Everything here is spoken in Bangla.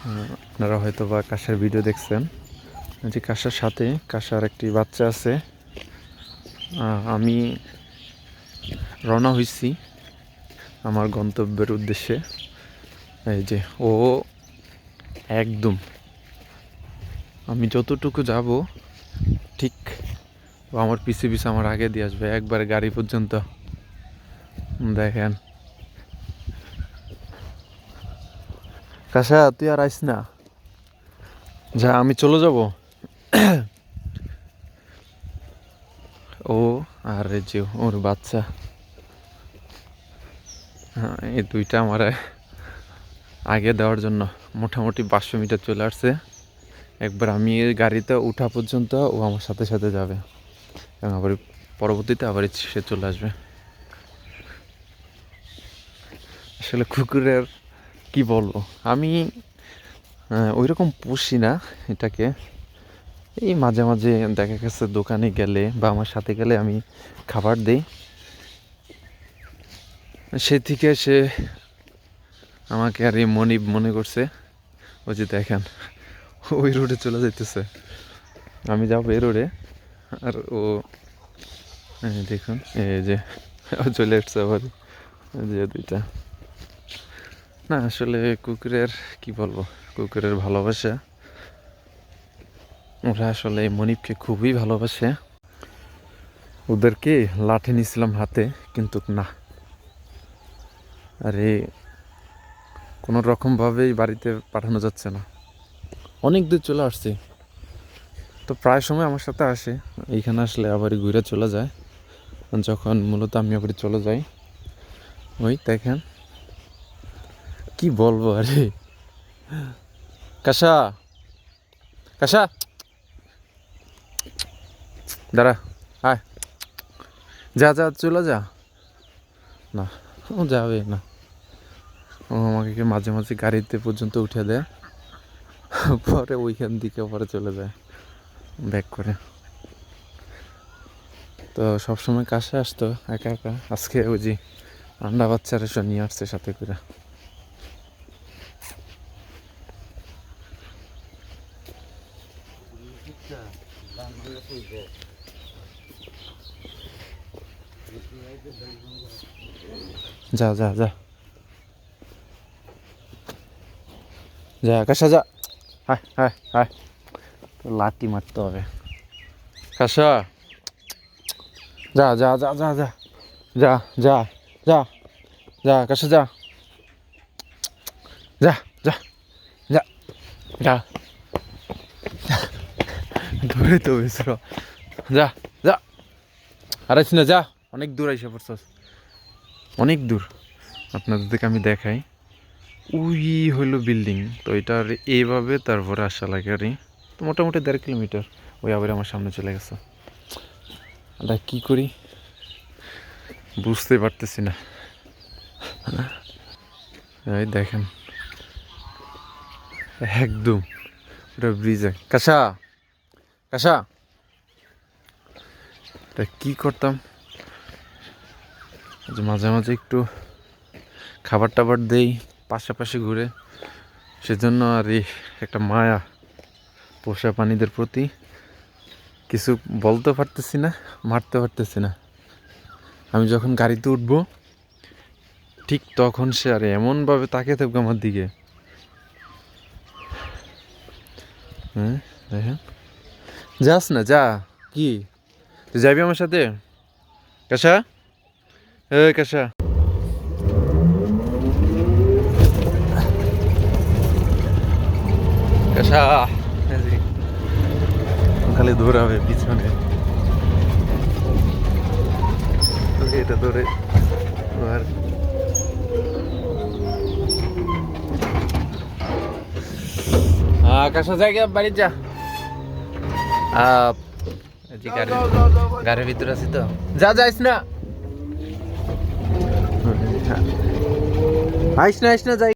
আপনারা হয়তো বা কাঁসার ভিডিও দেখছেন। যে কাঁসার সাথে, কাঁসার একটি বাচ্চা আছে। আমি রওনা হয়েছি আমার গন্তব্যের উদ্দেশ্যে। এই যে ও একদম। আমি যতটুকু যাব, ঠিক আমার পিছে পিছে আমার আগে দিয়ে আসবে। একবার গাড়ি পর্যন্ত। দেখেন। কাশা তুই আর আইস না। যা আমি চলে যাব। ও আর যে ওর বাচ্চা। হ্যাঁ, এই দুইটা আমার আগে দেওয়ার জন্য মোটামুটি পাঁচশো মিটার চলে আসছে। একবার আমি এই গাড়িতে উঠা পর্যন্ত ও আমার সাথে সাথে যাবে। এবং আবার পরবর্তীতে আবার সে চলে আসবে। আসলে কুকুরের কি বলব? আমি ওই রকম পুষি না এটাকে। এই মাঝে মাঝে দেখা গেছে দোকানে গেলে বা আমার সাথে গেলে আমি খাবার দিই। সে থেকে সে আমাকে আর এই মনিব মনে করছে, ওই যে দেখেন, ওই রোডে চলে যাইতেছে। আমি যাব এই রোডে, আর ও দেখুন, এই যে চলে এসছে আবার যে দুইটা। না, আসলে কুকুরের, কি বলব, কুকুরের ভালোবাসা। ওরা আসলে এই মনিবকে খুবই ভালোবাসে। ওদেরকে লাঠি নিয়েছিলাম হাতে, কিন্তু না। আরে কোনো রকমভাবেই বাড়িতে পাঠানো যাচ্ছে না। অনেক দূর চলে আসছি। তো প্রায় সময় আমার সাথে আসে। এইখানে আসলে আবার ঘুরে চলে যায়। যখন মূলত আমি আবার চলে যাই। ওই দেখেন। কি বলব, আরে? কাশা কাশা। দাঁড়া, আয়। যা যা, চলে যা। না, ও যাবে না। ও আমাকে কি মাঝে মাঝে গাড়িতে পর্যন্ত উঠে দেয়? পরে ওইখান দিকে পরে চলে যায়। ব্যাক করে। তো সবসময় কাছে আসতো, একা একা। আজকে ওই যে আন্ডা বাচ্চারা সব নিয়ে আসছে সাথে করে। যা যা যা যা কাশা যা হায় হায় হায় তো লাঠি মারতে হবে কাশা যা যা যা যা যা যা যা যা যা কাশা যা যা যা যা ধরে তো বেসর যা যা। আর না যা, অনেক দূর আইসা পড়ছস। অনেক দূর। আপনাদের আপনাদেরকে আমি দেখাই। ওই হইল বিল্ডিং। তো এটার এইভাবে তারপরে আসা লাগে আর তো মোটামুটি দেড় কিলোমিটার। ওই আবার আমার সামনে চলে গেছে। এটা কি করি? বুঝতে পারতেছি না। এই দেখেন। একদম। ওটা ব্রিজে। কাঁসা। কাঁসা তা কি করতাম? মাঝে মাঝে একটু খাবার টাবার দেই, পাশাপাশি ঘুরে। সেজন্য আর একটা মায়া পোষা প্রাণীদের প্রতি কিছু বলতে পারতেছি না, মারতে পারতেছি না। আমি যখন গাড়িতে উঠবো, ঠিক তখন সে আর এমনভাবে তাকিয়ে থাকবে আমার দিকে। হ্যাঁ দেখেন। যাস না যা। কি? তুই যাবি আমার সাথে? কাশা এ কাশা কাশা খালি দৌড়াবে পিছনে। এটা ধরে আর কাশা জায়গা বাড়ি যা। আহ, এই যে গাড়ি গাড়ির ভিতরে আছি তো। যা যাইস না। আইস না আইস না যাই।